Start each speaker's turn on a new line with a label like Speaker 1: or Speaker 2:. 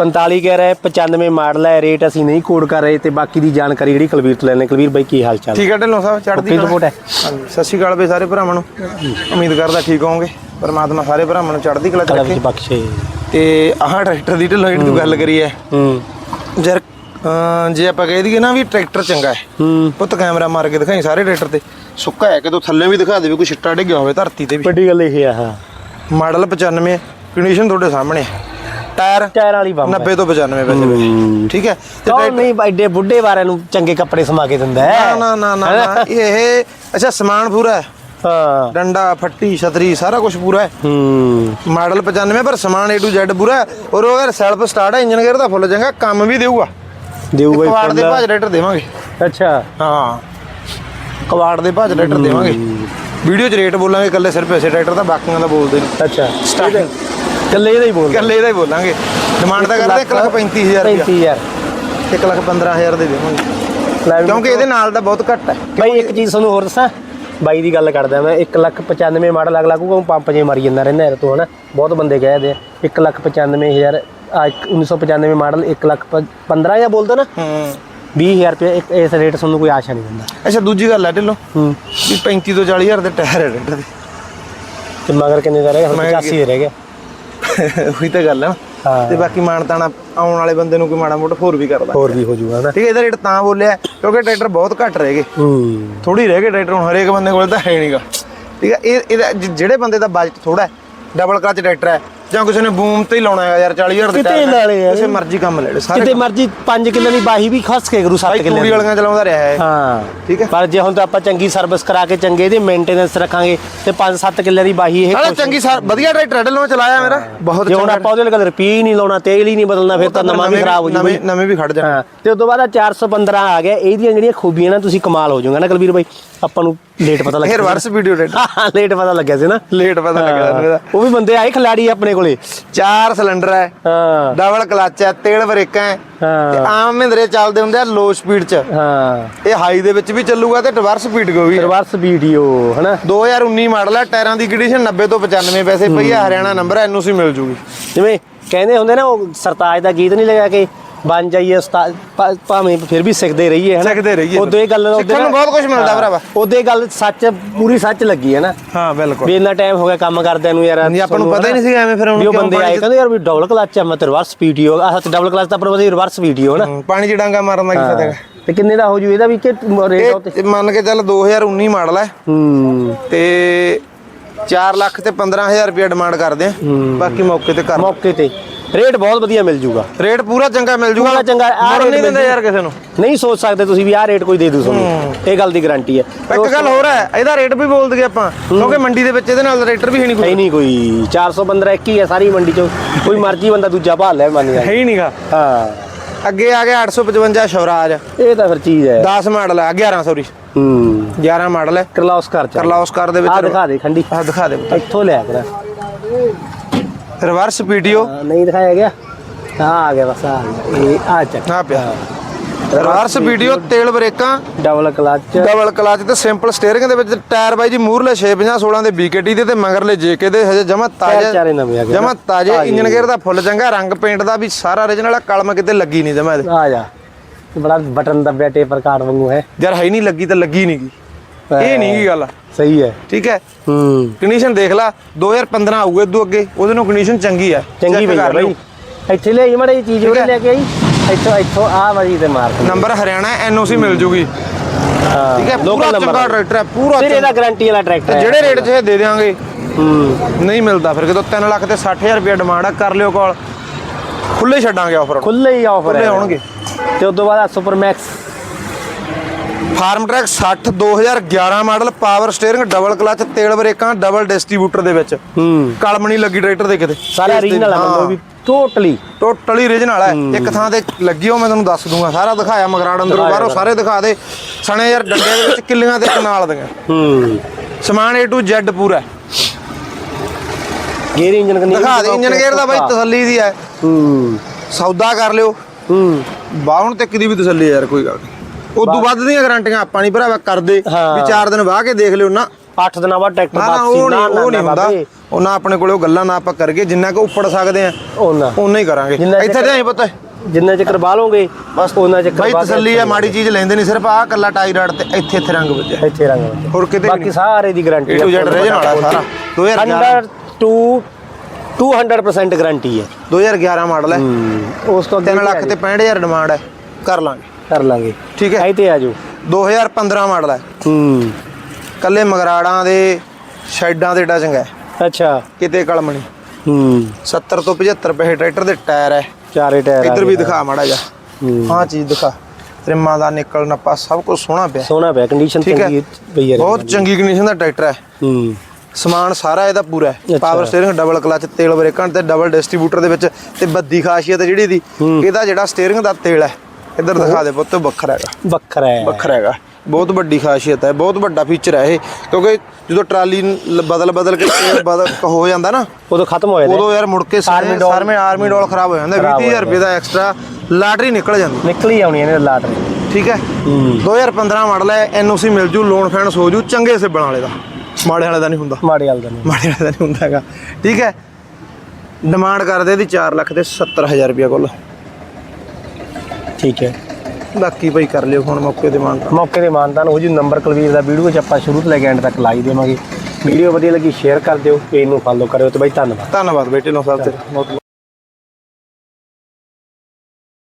Speaker 1: 45 ਕਹਿ ਰਿਹਾ ਹੈ 95 ਮਾਡਲ ਹੈ ਰੇਟ ਅਸੀਂ ਨਹੀਂ ਕੋਡ ਕਰ ਰਹੇ ਤੇ ਬਾਕੀ ਦੀ ਜਾਣਕਾਰੀ ਜਿਹੜੀ ਕੁਲਵੀਰ ਤੋਂ ਲੈਣੇ ਕੁਲਵੀਰ ਬਾਈ ਕੀ ਹਾਲ ਚਾਲ?
Speaker 2: ਠੀਕ ਹੈ ਢਿੱਲੋਂ ਸਾਹਿਬ ਚੜ੍ਹਦੀ
Speaker 1: ਓਕੇ
Speaker 2: ਕਲਾ।
Speaker 1: ਰਿਪੋਰਟ ਹੈ।
Speaker 2: ਹਾਂਜੀ ਸਤਿ ਸ਼੍ਰੀ ਅਕਾਲ ਬਈ ਸਾਰੇ ਭਰਾਵਾਂ ਨੂੰ। ਉਮੀਦ ਕਰਦਾ ਠੀਕ ਹੋਵੋਗੇ। ਪਰਮਾਤਮਾ ਸਾਰੇ ਭਰਾਵਾਂ ਨੂੰ ਚੜ੍ਹਦੀ ਕਲਾ ਚ ਰੱਖੇ।
Speaker 1: ਬਖਸ਼ੇ।
Speaker 2: ਤੇ ਆਹ ਟਰੈਕਟਰ ਦੀ ਢਿੱਲੋਂ ਤੂੰ ਗੱਲ ਕਰੀ ਹੈ।
Speaker 1: ਹੂੰ।
Speaker 2: ਅਹ ਜੇ ਆਪਾਂ ਕਹਿ ਦਈਏ ਨਾ ਵੀ ਟਰੈਕਟਰ ਚੰਗਾ ਹੈ। ਪੁੱਤ ਕੈਮਰਾ ਮਾਰ ਕੇ ਦਿਖਾਈ ਸਾਰੇ ਟਰੈਕਟਰ ਤੇ। ਸੁੱਕਾ ਹੈ ਕਿ ਤੂੰ ਥੱਲੇ ਵੀ ਦਿਖਾ ਦੇ ਵੀ ਕੋਈ ਛਿੱਟਾ ਡਿੱਗਿਆ ਹੋਵੇ ਧਰਤੀ ਤੇ ਵੀ।
Speaker 1: ਵੱਡੀ ਗੱਲ ਇਹ ਆ ਹਾਂ।
Speaker 2: ਮਾਡਲ 95 ਕੰਡੀਸ਼ਨ ਤੁਹਾਡੇ ਸਾਹਮਣੇ ਹੈ। ਟਾਇਰ
Speaker 1: ਟਾਇਰ ਵਾਲੀ ਬੰਬ
Speaker 2: 90 ਤੋਂ 95 ਵੈਸੇ ਵੀ ਠੀਕ ਹੈ? ਤੇ
Speaker 1: ਕੌਣ ਨਹੀਂ ਐਡੇ ਬੁੱਢੇ ਵਾਰਿਆਂ ਨੂੰ ਚੰਗੇ ਕੱਪੜੇ ਸਮਾ ਕੇ ਦਿੰਦਾ
Speaker 2: ਨਾ
Speaker 1: ਹੈ
Speaker 2: ਨਾ ਨਾ ਨਾ। ਨਾ, ਇਹ ਅੱਛਾ ਸਮਾਨ ਪੂਰਾ ਹੈ।
Speaker 1: ਹਾਂ।
Speaker 2: ਡੰਡਾ ਫੱਟੀ ਛਤਰੀ ਸਾਰਾ ਕੁਝ ਪੂਰਾ ਹੈ।
Speaker 1: ਹੂੰ।
Speaker 2: ਮਾਡਲ 95 ਪਰ ਸਮਾਨ A to Z ਪੂਰਾ ਹੈ। ਔਰ ਉਹ ਅਗਰ ਸੈਲਫ ਸਟਾਰਟ ਹੈ ਇੰਜਨ ਗੇਅਰ ਦਾ ਫੁੱਲ ਚੰਗਾ ਕੰਮ ਵੀ ਦੇਊਗਾ।
Speaker 1: ਦੇਊਗਾ ਹੀ
Speaker 2: ਕਵਾੜ ਦੇ। ਭਾਜ ਰੇਟਰ ਦੇਵਾਂਗੇ।
Speaker 1: ਅੱਛਾ।
Speaker 2: ਹਾਂ। ਕਵਾੜ ਦੇ ਭਾਜ ਰੇਟਰ ਦੇਵਾਂਗੇ। ਵੀਡੀਓ 'ਚ ਰੇਟ ਬੋਲਾਂਗੇ ਇਕੱਲੇ ਸਿਰਫ ਐਸੇ ਟਰੈਕਟਰ ਦਾ ਬਾਕੀਆਂ ਦਾ ਬੋਲਦੇ ਨਹੀਂ
Speaker 1: ਅੱਛਾ।
Speaker 2: ਸਟਾਰਟਿੰਗ
Speaker 1: ਕੱਲੇ ਇਹਦਾ ਹੀ ਬੋਲ
Speaker 2: ਇਕੱਲੇ ਇਹਦਾ ਹੀ ਬੋਲਾਂਗੇ। ਡਿਮਾਂਡ ਤਾਂ ਕਰਦੇ 1 ਲੱਖ 35000 ਰੁਪਇਆ।
Speaker 1: 35000
Speaker 2: 1 ਲੱਖ 15000 ਦੇ ਦੇਵਾਂਗੇ। ਕਿਉਂਕਿ ਇਹਦੇ ਨਾਲ ਦਾ ਬਹੁਤ ਘੱਟ ਹੈ।
Speaker 1: ਬਾਈ ਇੱਕ ਚੀਜ਼ ਤੁਹਾਨੂੰ ਹੋਰ ਦੱਸਾਂ? ਬਾਈ ਦੀ ਗੱਲ ਕਰਦਾ ਮੈਂ 1,95 ਮਾਡਲ ਅਗਲਾ ਕਹੂਗਾ ਪੰਪ ਜੇ ਮਾਰੀ ਜਾਂਦਾ ਰਹਿੰਦਾ ਯਾਰ ਤੂੰ ਹਨਾ? ਬਹੁਤ ਬੰਦੇ ਕਹਿਦੇ 1,95,000 ਆ 1995 ਮਾਡਲ 1,15 ਜਾਂ ਬੋਲਦਾ ਨਾ?
Speaker 2: ਹੂੰ।
Speaker 1: 20000 ਰੁਪਏ ਇੱਕ ਇਸ ਰੇਟ ਤੁਹਾਨੂੰ ਕੋਈ ਆਸ਼ਾ ਨਹੀਂ ਦਿੰਦਾ।
Speaker 2: ਅੱਛਾ ਦੂਜੀ ਗੱਲ ਹੈ ਢਿੱਲੋਂ।
Speaker 1: ਹੂੰ।
Speaker 2: ਵੀ 35 ਤੋਂ 40000 ਦੇ ਟਾਇਰ ਹੈ ਰੇਟਰ ਦੇ।
Speaker 1: ਤੇ ਮਗਰ ਕਿੰਨੇ ਦਾ ਰਹਿ ਗਿਆ? ਹੁਣ
Speaker 2: ਮਗਰ
Speaker 1: 85 ਰਹਿ ਗਿਆ।
Speaker 2: ਉਹੀ ਤਾਂ ਗੱਲ ਹੈ ਨਾ। ਤੇ ਬਾਕੀ ਮਾਨਤਾਣਾ ਆਉਣ ਵਾਲੇ ਬੰਦੇ ਨੂੰ ਕੋਈ ਮਾੜਾ ਮੋਟਾ ਹੋਰ ਵੀ ਕਰਦਾ।
Speaker 1: ਹੋਰ ਵੀ ਹੋ ਜਾਊਗਾ ਨਾ।
Speaker 2: ਠੀਕ ਹੈ ਇਹਦਾ ਰੇਟ ਤਾਂ ਬੋਲਿਆ ਕਿਉਂਕਿ ਟਰੈਕਟਰ ਬਹੁਤ ਘੱਟ ਰਹਿ ਗਏ।
Speaker 1: ਹੂੰ।
Speaker 2: ਥੋੜੀ ਰਹਿ ਗਏ ਟਰੈਕਟਰ ਹੁਣ ਹਰੇਕ ਬੰਦੇ ਕੋਲ ਤਾਂ ਹੈ ਨਹੀਂਗਾ ਠੀਕ ਹੈ ਇਹ ਜਿਹੜੇ ਬੰਦੇ ਦਾ ਬਜਟ ਥੋੜਾ ਹੈ ਡਬਲ ਕਲਚ ਟਰੈਕਟਰ ਹੈ ਜਾਂ ਕਿਸੇ ਨੇ ਬੂਮ ਤੇ ਹੀ ਲਾਉਣਾ ਹੈ ਯਾਰ 40000 ਦੇ
Speaker 1: ਕਿਤੇ
Speaker 2: ਟਾਇਰ
Speaker 1: ਲਾ ਲਏ ਯਾਰ।
Speaker 2: ਕਿਸੇ ਮਰਜ਼ੀ ਕੰਮ ਲੈ ਲੈ ਸਾਰੇ
Speaker 1: ਕਿਤੇ ਮਰਜ਼ੀ 5 ਕਿੱਲੇ ਦੀ ਬਾਹੀ ਵੀ ਖਸ ਕੇ ਕਰੂ 7
Speaker 2: ਭਾਈ
Speaker 1: ਕਿੱਲੇ
Speaker 2: ਤੂੜੀ
Speaker 1: ਦੀ।
Speaker 2: ਵਾਲੀਆਂ ਚਲਾਉਂਦਾ ਰਿਹਾ ਹੈ
Speaker 1: ਹਾਂ।
Speaker 2: ਠੀਕ ਹੈ।
Speaker 1: ਪਰ ਜੇ ਹੁਣ ਤਾਂ ਆਪਾਂ ਚੰਗੀ ਸਰਵਿਸ ਕਰਾ ਕੇ ਚੰਗੇ ਇਹਦੀ ਮੇਨਟੇਨੈਂਸ ਰੱਖਾਂਗੇ ਤੇ 5-7 ਕਿੱਲੇ ਦੀ ਬਾਹੀ ਇਹ
Speaker 2: ਨਾਲੇ ਚੰਗੀ ਸਾਰ ਵਧੀਆ ਟਰੈਕਟਰ ਢਿੱਲੋਂ ਚਲਾਇਆ ਮੇਰਾ। ਬਹੁਤ
Speaker 1: ਜੇ ਹੁਣ
Speaker 2: ਚੰਗਾ
Speaker 1: ਆਪਾਂ ਉਹਦੇ ਨਾਲ ਰੁਪਏ ਹੀ ਨਹੀਂ ਲਾਉਣਾ ਤੇਲ ਹੀ ਨਹੀਂ ਬਦਲਣਾ ਫਿਰ ਤਾਂ ਨਵਾਂ ਵੀ ਖਰਾਬ ਹੋ ਜੂਗਾ
Speaker 2: ਨਵੇਂ ਨਵੇਂ ਵੀ ਖੜ ਜਾਣ
Speaker 1: ਹਾਂ। ਤੇ ਉਸ ਤੋਂ ਬਾਅਦ ਆਹ 415 ਆ ਗਿਆ ਇਹਦੀਆਂ ਜਿਹੜੀਆਂ ਖੂਬੀਆਂ ਨਾ ਤੁਸੀਂ ਕਮਾਲ ਹੋ ਜਾਓਗੇ ਨਾ ਕੁਲਵੀਰ ਬਾਈ। ਆਪਾਂ ਨੂੰ ਲੇਟ ਪਤਾ ਲੱਗਿਆ
Speaker 2: ਰਿਵਰਸ ਵੀਡੀਓ ਟਰੈਕਰ
Speaker 1: ਹਾਂ ਲੇਟ ਪਤਾ ਲੱਗਿਆ ਸੀ ਨਾ।
Speaker 2: ਲੇਟ ਪਤਾ ਲੱਗਾ
Speaker 1: ਹਾਂ,
Speaker 2: ਤੈਨੂੰ ਇਹਦਾ
Speaker 1: ਉਹ ਵੀ ਬੰਦੇ ਆਏ ਖਿਲਾੜੀ ਆਪਣੇ ਕੋਲੇ।
Speaker 2: ਚਾਰ ਸਿਲੰਡਰ ਹੈ।
Speaker 1: ਹਾਂ।
Speaker 2: ਡਬਲ ਕਲਚ ਹੈ ਤੇਲ ਬ੍ਰੇਕਾਂ ਹੈ। ਤੇ ਆਮ ਮਹਿੰਦਰੇ ਚੱਲਦੇ ਹੁੰਦੇ ਆ ਲੋ ਸਪੀਡ 'ਚ।
Speaker 1: ਹਾਂ।
Speaker 2: ਇਹ ਹਾਈ ਦੇ ਵਿੱਚ ਵੀ ਚੱਲੂਗਾ ਤੇ ਰਿਵਰਸ ਸਪੀਡ ਕੋ ਵੀ।
Speaker 1: ਰਿਵਰਸ ਵੀਡੀਓ ਹਨਾ?
Speaker 2: 2019 ਮਾਡਲ ਹੈ ਟਾਇਰਾਂ ਦੀ ਕੰਡੀਸ਼ਨ 90 ਤੋਂ 95 ਪੈਸੇ ਪਈ ਹੈ ਹਰਿਆਣਾ ਨੰਬਰ ਐਨਓਸੀ ਮਿਲ ਜੂਗੀ।
Speaker 1: ਜਿਵੇਂ ਕਹਿੰਦੇ ਹੁੰਦੇ ਨਾ ਉਹ ਸਰਤਾਜ ਦਾ ਗੀਤ ਨਹੀਂ ਲਗਾ ਕੇ ਬਣ ਜਾਈਏ ਉਸਤਾਦ ਭਾ- ਭਾਵੇਂ ਫਿਰ ਵੀ ਸਿੱਖਦੇ ਰਹੀਏ ਹਨਾ?
Speaker 2: ਸਿੱਖਦੇ ਰਹੀਏ।
Speaker 1: ਉਦੋਂ ਇਹ ਗੱਲ
Speaker 2: ਸਿੱਖਣ ਨੂੰ ਬਹੁਤ ਕੁਝ ਮਿਲਦਾ ਭਰਾਵਾ।
Speaker 1: ਉਦੋਂ ਇਹ ਗੱਲ ਸੱਚ ਪੂਰੀ ਸੱਚ ਲੱਗੀ ਹੈ ਨਾ?
Speaker 2: ਹਾਂ ਬਿਲਕੁਲ।
Speaker 1: ਵੀ ਇੰਨਾ ਟਾਈਮ ਹੋ ਗਿਆ ਕੰਮ ਕਰਦਿਆਂ ਨੂੰ ਯਾਰ
Speaker 2: ਨਹੀਂ, ਆਪਾਂ ਨੂੰ ਪਤਾ ਹੀ ਨਹੀਂ ਸੀ ਐਵੇਂ ਫਿਰ ਹੁਣ
Speaker 1: ਵੀ ਉਹ
Speaker 2: ਕਿਉਂ
Speaker 1: ਬੰਦੇ
Speaker 2: ਪਾਣੀ
Speaker 1: ਆਏ
Speaker 2: ਚ-
Speaker 1: ਕਹਿੰਦੇ ਯਾਰ ਵੀ ਡਬਲ ਕਲਚ ਆ ਮੈਂ ਤੇ ਰਿਵਰਸ ਵੀਡੀਓ ਆ ਸੱਚ ਡਬਲ ਕਲਚ ਤਾਂ ਪਰ ਉਹਦੀ ਰਿਵਰਸ ਵੀਡੀਓ ਨਾ
Speaker 2: ਪਾਣੀ 'ਚ ਡਾਂਗਾ ਮਾਰਨ ਦਾ ਕੀ ਫਾਇਦਾ? ਹੈਗਾ
Speaker 1: ਤੇ ਕਿੰਨੇ ਦਾ ਹੋ ਜੂ ਇਹਦਾ ਵੀ ਕਿ ਰੇਟ ਉੱਤੇ
Speaker 2: ਇਹ ਮੰਨ ਕੇ ਚੱਲ 2019 ਮਾਡਲ ਹੈ।
Speaker 1: ਹੂੰ।
Speaker 2: ਤੇ 4 ਲੱਖ ਤੇ 15000 ਰੁਪਏ ਡਿਮਾਂਡ ਕਰਦੇ ਆ। ਬਾਕੀ ਮੌਕੇ ਤੇ ਕਰ।
Speaker 1: ਮੌਕੇ ਤੇ। ਰੇਟ ਬਹੁਤ ਵਧੀਆ ਮਿਲ ਜੂਗਾ।
Speaker 2: ਰੇਟ ਪੂਰਾ ਚੰਗਾ ਮਿਲ ਜੂਗਾ।
Speaker 1: ਪੂਰਾ ਚੰਗਾ, ਆਹ
Speaker 2: ਮੁੜ
Speaker 1: ਰੇਟ
Speaker 2: ਨਹੀਂ
Speaker 1: ਮਿਲ
Speaker 2: ਦਿੰਦੇ ਯਾਰ ਕਿਸੇ ਨੂੰ।
Speaker 1: ਨਹੀਂ ਸੋਚ ਸਕਦੇ ਤੁਸੀਂ ਵੀ ਆਹ ਰੇਟ ਕੋਈ ਦੇ ਦੂ ਤੁਹਾਨੂੰ। ਇਹ ਗੱਲ ਦੀ ਗਾਰੰਟੀ ਹੈ।
Speaker 2: ਇੱਕ ਗੱਲ ਹੋਰ ਹੈ ਇਹਦਾ ਰੇਟ ਵੀ ਬੋਲ ਦਗੇ ਆਪਾਂ ਕਿਉਂਕਿ ਮੰਡੀ ਦੇ ਵਿੱਚ ਇਹਦੇ ਨਾਲ ਰੇਟਰ ਵੀ ਹੈ ਨਹੀਂ ਕੋਈ।
Speaker 1: ਹੀ ਨਹੀਂ ਕੋਈ। 415 ਇੱਕ ਹੀ ਹੈ ਸਾਰੀ ਮੰਡੀ ਚੋਂ। ਕੋਈ ਮਰਜ਼ੀ ਬੰਦਾ ਦੂਜਾ ਭਾਲ ਲੈ ਮੰਨ ਜਾ।
Speaker 2: ਹੈ ਹੀ ਨਹੀਂਗਾ।
Speaker 1: ਹਾਂ।
Speaker 2: ਅੱਗੇ ਆ ਗਿਆ 855 ਸ਼ਵਰਾਜ।
Speaker 1: ਇਹ ਤਾਂ ਫਿਰ ਚੀਜ਼ ਹੈ।
Speaker 2: 10 ਮਾਡਲ ਹੈ 11 ਸੌਰੀ
Speaker 1: ਹੂੰ।
Speaker 2: 11 ਮਾਡਲ ਹੈ।
Speaker 1: ਕਰਲਾਉਸ ਕਰ ਚਾ
Speaker 2: ਕਰਲਾਉਸਕਰ ਦੇ
Speaker 1: ਆ
Speaker 2: ਵਿੱਚ
Speaker 1: ਦਿਖਾ ਦੇ ਖੰਡੀ।
Speaker 2: ਆ ਦਿਖਾ ਦੇ।
Speaker 1: ਇੱਥੋਂ ਲਿਆ ਕਰਾ ਹਾਂ, ਨਹੀਂ ਦਿਖਾਇਆ ਗਿਆ? ਆ ਆ ਗਿਆ ਬਸ ਆ ਗਿਆ। ਇਹ ਆ ਚੱਕ।
Speaker 2: ਆ ਪਿਆ। ਰਿਵਰਸ ਵੀਡੀਓ ਤੇਲ ਬ੍ਰੇਕਾਂ।
Speaker 1: ਡਬਲ ਕਲਚ
Speaker 2: ਡਬਲ ਕਲਚ ਤੇ ਸਿੰਪਲ ਸਟੀਅਰਿੰਗ ਦੇ ਵਿੱਚ ਟਾਇਰ ਬਾਈ ਜੀ ਮੂਰਲੇ 650 16 ਦੇ BKT ਦੇ ਤੇ ਮਗਰਲੇ JK ਦੇ ਹਜੇ ਜਮਾ ਤਾਜ਼ੇ
Speaker 1: ਚਾਰੇ ਨਵੇਂ ਆ ਗਏ।
Speaker 2: ਜਮਾ। ਤਾਜ਼ੇ। ਇੰਜਨ ਗੇਅਰ ਦਾ ਫੁੱਲ ਚੰਗਾ ਰੰਗ ਪੇਂਟ ਦਾ ਵੀ ਸਾਰਾ origignal ਆ ਕਲਮ ਕਿਤੇ ਲੱਗੀ ਨਹੀਂ ਜਮਾ ਇਹਦੇ।
Speaker 1: ਆ ਜਾ। ਇਹ ਬੜਾ ਬਟਨ ਦੱਬਿਆ ਟੇਪਰ ਕਾਰਡ ਵਾਂਗੂ ਹੈ।
Speaker 2: ਯਾਰ ਹੈ ਨਹੀਂ ਲੱਗੀ ਤਾਂ ਲੱਗੀ ਨਹੀਂ ਗੀ ਇਹ ਨਹੀਂ ਗੀ ਗੱਲ।
Speaker 1: ਸਹੀ ਹੈ।
Speaker 2: ਠੀਕ ਹੈ?
Speaker 1: ਹੂੰ।
Speaker 2: ਕੰਡੀਸ਼ਨ ਦੇਖ ਲਾ 2015 ਆਊਗਾ ਇਦੋਂ ਅੱਗੇ ਉਹਦੇ ਨੂੰ ਕੰਡੀਸ਼ਨ ਚੰਗੀ ਹੈ।
Speaker 1: ਚੰਗੀ ਪਈ
Speaker 2: ਲਿਓ।
Speaker 1: ਬਈ। ਇੱਥੇ ਲਈ ਮੜੀ ਚੀਜ਼ ਉਹ
Speaker 2: ਹੈ।
Speaker 1: ਲੈ ਕੇ ਆਈ। ਇੱਥੋਂ ਇੱਥੋਂ ਆ ਵਾਲੀ ਤੇ ਮਾਰ।
Speaker 2: ਨੰਬਰ ਹਰਿਆਣਾ ਐਨਓਸੀ ਮਿਲ ਜੂਗੀ।
Speaker 1: ਹਾਂ
Speaker 2: ਠੀਕ ਹੈ? ਪੂਰਾ ਚੰਗਾ ਟਰੈਕਟਰ ਹੈ ਪੂਰਾ
Speaker 1: ਫਿਰ। ਇਹਦਾ ਗਾਰੰਟੀ ਵਾਲਾ ਟਰੈਕਟਰ ਹੈ।
Speaker 2: ਜਿਹੜੇ ਰੇਟ 'ਚ ਇਹ ਦੇ ਦੇਵਾਂਗੇ
Speaker 1: ਹੂੰ।
Speaker 2: ਨਹੀਂ ਮਿਲਦਾ ਫਿਰ ਕਿਤੋਂ 3 ਲੱਖ ਤੇ 60000 ਰੁਪਏ ਡਿਮਾਂਡ ਆ ਕਰ ਲਿਓ ਕਾਲ ਖੁੱਲੇ ਛੱਡਾਂਗੇ ਆਫਰ
Speaker 1: ਖੁੱਲੇ ਹੀ ਆਫਰ
Speaker 2: ਖੁੱਲੇ ਹੋਣਗੇ।
Speaker 1: ਤੇ ਉਸ ਤੋਂ ਬਾਅਦ super max
Speaker 2: Farmtrac 60 2011 model power steering double clutch ਤੇਲ ਬ੍ਰੇਕਾਂ ਡਬਲ ਡਿਸਟ੍ਰੀਬਿਊਟਰ ਦੇ ਵਿੱਚ।
Speaker 1: ਹੂੰ।
Speaker 2: ਕਲਮ ਨਹੀਂ ਲੱਗੀ ਟਰੈਕਟਰ ਦੇ ਕਿਤੇ।
Speaker 1: ਸਾਰਾ ਰੀਜਨਲ ਹੈ ਮੰਨੋ ਵੀ ਟੋਟਲੀ
Speaker 2: ਟੋਟਲੀ ਰੀਜਨਲ ਹੈ। ਇੱਕ ਥਾਂ ਤੇ ਲੱਗੀ ਉਹ ਮੈਂ ਤੁਹਾਨੂੰ ਦੱਸ ਦੂੰਗਾ। ਸਾਰਾ ਦਿਖਾਇਆ ਮਗਰਾੜ ਅੰਦਰੋਂ ਬਾਹਰੋਂ ਸਾਰੇ ਦਿਖਾ ਦੇ। ਸਣੇ ਯਾਰ ਡੰਡੇ ਦੇ ਵਿੱਚ ਕਿੱਲੀਆਂ ਤੇ ਕਨਾਲ ਦੀਆਂ।
Speaker 1: ਹੂੰ।
Speaker 2: ਸਮਾਨ A to Z ਪੂਰਾ। ਹੈ।
Speaker 1: ਗੇਅਰ ਇੰਜਨ ਕੰਨੀ
Speaker 2: ਦਿਖਾ ਦੇ ਇੰਜਨ ਗੇਅਰ ਦਾ ਬਾਈ ਤਸੱਲੀ ਦੀ ਹੈ
Speaker 1: ਹੂੰ।
Speaker 2: ਸੌਦਾ ਕਰ ਲਿਓ।
Speaker 1: ਹੂੰ।
Speaker 2: ਬਾਹਣ ਤੱਕ ਦੀ ਵੀ ਤਸੱਲੀ ਹੈ ਯਾਰ ਕੋਈ ਗੱਲ ਨਹੀਂ ਉਦੋਂ ਵੱਧ ਦੀਆਂ ਗਾਰੰਟੀਆਂ ਆਪਾਂ ਨਹੀਂ ਭਰਾਵਾ ਕਰਦੇ।
Speaker 1: ਹਾਂ।
Speaker 2: ਵੀ ਚਾਰ ਦਿਨ ਵਾਹ ਕੇ ਦੇਖ ਲਿਓ ਨਾ।
Speaker 1: 8 ਦਿਨਾਂ ਬਾਅਦ ਟਰੈਕਟਰ
Speaker 2: ਨਾ ਨਾ
Speaker 1: ਵਾਪਸੀ
Speaker 2: ਉਹ ਨਹੀਂ ਹੁੰਦਾ। ਉਹ ਨਾ ਆਪਣੇ ਕੋਲੇ ਉਹ ਗੱਲਾਂ ਨਾ ਆਪਾਂ ਕਰਗੇ ਜਿੰਨਾ ਕੁ ਉੱਪੜ ਸਕਦੇ ਆ
Speaker 1: ਉਹਨਾਂ
Speaker 2: ਹੀ ਕਰਾਂਗੇ। ਇੱਥੇ ਤੇ ਨਹੀਂ ਪਤਾ।
Speaker 1: ਜਿੰਨਾ ਚਿਰ ਕਰਵਾ ਲੋਗੇ ਬਸ। ਉਹਨਾਂ ਚਿਰ
Speaker 2: ਬਾਈ ਤਸੱਲੀ ਆ ਮਾੜੀ ਚੀਜ਼ ਲੈਂਦੇ ਨਹੀਂ ਸਿਰਫ ਆਹ ਕੱਲਾ ਟਾਈ ਰਾਡ ਤੇ ਇੱਥੇ ਇੱਥੇ ਰੰਗ ਵੱਜਿਆ।
Speaker 1: ਇੱਥੇ ਰੰਗ ਵਿੱਚ
Speaker 2: ਹੋਰ ਕਿਤੇ
Speaker 1: ਬਾਕੀ ਸਾਰੇ ਦੀ guarantee
Speaker 2: A to Z original ਵਾਲਾ ਸਾਰਾ। 2011
Speaker 1: 100 ਟੂ 200% ਗਾਰੰਟੀ ਹੈ।
Speaker 2: 2011 ਮਾਡਲ ਹੈ।
Speaker 1: ਉਸ ਤੋਂ ਅੱਗੇ
Speaker 2: 3 ਲੱਖ ਤੇ 65000 ਡਿਮਾਂਡ ਹੈ। ਕਰ ਲਾਂਗੇ।
Speaker 1: ਕਰ ਲਾਂਗੇ।
Speaker 2: ਠੀਕ ਹੈ।
Speaker 1: ਆਈ ਤੇ ਆ ਜਾਓ
Speaker 2: 2015 ਮਾਡਲ ਹੈ।
Speaker 1: ਹੂੰ।
Speaker 2: ਕੱਲੇ ਮਗਰਾੜਾਂ ਦੇ ਸ਼ੈਡਾਂ ਦੇ ਟਚਿੰਗ ਹੈ।
Speaker 1: ਅੱਛਾ।
Speaker 2: ਕਿਤੇ ਕਲਮ ਨਹੀਂ।
Speaker 1: ਹੂੰ।
Speaker 2: 70 ਤੋਂ 75 ਪੈਸੇ ਟਰੈਕਟਰ ਦੇ ਟਾਇਰ ਹੈ।
Speaker 1: ਚਾਰੇ ਟਾਇਰ
Speaker 2: ਇੱਧਰ ਵੀ। ਦਿਖਾ ਮਾੜਾ ਜਾ
Speaker 1: ਹੂੰ।
Speaker 2: ਚੀਜ਼ ਦਿਖਾ। ਰਿਮਾਂ ਦਾ ਨਿਕਲ ਨੱਪਾ ਸਭ ਕੁਝ ਸੋਹਣਾ ਪਿਆ।
Speaker 1: ਸੋਹਣਾ ਪਿਆ ਕੰਡੀਸ਼ਨ ਚੰਗੀ ਪਈ ਹੈ।
Speaker 2: ਬਹੁਤ ਚੰਗੀ ਕੰਡੀਸ਼ਨ ਦਾ ਟਰੈਕਟਰ ਹੈ।
Speaker 1: ਹੂੰ।
Speaker 2: ਸਮਾਨ ਸਾਰਾ ਇਹਦਾ ਪੂਰਾ ਹੈ। ਪਾਵਰ ਸਟੀਅਰਿੰਗ ਡਬਲ ਕਲਚ ਤੇਲ ਬ੍ਰੇਕਾਂ ਤੇ ਡਬਲ ਡਿਸਟ੍ਰੀਬਿਊਟਰ ਦੇ ਵਿੱਚ ਤੇ ਬੱਦੀ ਖਾਸੀਅਤ ਜਿਹੜੀ ਦੀ ਇਹਦਾ ਜਿਹੜਾ ਸਟੀਅਰਿੰਗ ਦਾ ਤੇਲ ਹੈ। ਇੱਧਰ ਦਿਖਾ ਦੇ ਪੁੱਤ ਵੱਖਰਾ ਹੈਗਾ।
Speaker 1: ਵੱਖਰਾ ਹੈ।
Speaker 2: ਵੱਖਰਾ ਹੈਗਾ। ਬਹੁਤ ਵੱਡੀ ਖਾਸੀਅਤ ਹੈ ਬਹੁਤ ਵੱਡਾ ਫੀਚਰ ਹੈ ਇਹ। ਕਿਉਂਕਿ ਜਦੋਂ ਟਰਾਲੀ ਬਦਲ ਬਦਲ ਕੇ ਬਦਲ ਹੋ ਜਾਂਦਾ ਨਾ
Speaker 1: ਉਦੋਂ ਖਤਮ ਹੋ ਜਾਂਦਾ।
Speaker 2: ਉਦੋਂ ਯਾਰ ਮੁੜ ਕੇ ਸਾਰੇ ਆਰਮੀ ਡੋਲ- ਖਰਾਬ ਹੋ ਜਾਂਦਾ।
Speaker 1: ਖਰਾਬ ਹੋ
Speaker 2: 20000 ਰੁਪਏ ਦਾ ਐਕਸਟਰਾ ਲਾਟਰੀ ਨਿਕਲ ਜਾਂਦੀ।
Speaker 1: ਨਿਕਲ ਹੀ ਆਉਣੀ ਇਹਨੇ ਲਾਟ
Speaker 2: ਠੀਕ ਹੈ? 2015 ਮਾਡਲ ਹੈ ਐਨਓਸੀ ਮਿਲ ਜੂ ਲੋਨ ਫਾਈਨੈਂਸ ਹੋ ਜੂ ਚੰਗੇ ਸਿਬਣ ਵਾਲੇ ਦਾ। ਮਾੜੇ ਵਾਲੇ ਦਾ ਨਹੀਂ ਹੁੰਦਾ।
Speaker 1: ਮਾੜੇ ਵਾਲ ਦਾ ਨਹੀਂ
Speaker 2: ਮਾੜੇ ਵਾਲੇ ਦਾ ਨਹੀਂ ਹੁੰਦਾ ਹੈਗਾ। ਠੀਕ ਹੈ? ਡਿਮਾਂਡ ਕਰਦੇ ਇਹਦੀ 4 ਲੱਖ ਤੇ 70000 ਰੁਪਏ ਕੁੱਲ।
Speaker 1: ਠੀਕ ਹੈ।
Speaker 2: ਬਾਕੀ ਭਾਈ ਕਰ ਲਿਓ ਹੁਣ ਮੌਕੇ ਤੇ ਮੰਗ
Speaker 1: ਮੌਕੇ ਤੇ ਮਾਨਦਾਨ ਹੋ ਜੂ ਨੰਬਰ ਕੁਲਵੀਰ ਦਾ ਵੀਡੀਓ ਚ ਆਪਾਂ ਸ਼ੁਰੂ ਤੋਂ ਲੈ ਕੇ ਐਂਡ ਤੱਕ ਲਾਈ ਦੇਵਾਂਗੇ। ਵੀਡੀਓ ਵਧੀਆ ਲੱਗੀ ਸ਼ੇਅਰ ਕਰ ਦਿਓ ਪੇਜ ਨੂੰ ਫੋਲੋ ਕਰਿਓ ਤੇ ਬਾਈ ਧੰਨਵਾਦ।
Speaker 2: ਧੰਨਵਾਦ ਬੇਟੇ ਨੂੰ ਸਾਹਿਬ ਤੇ। ਬਹੁਤ ਬਹੁਤ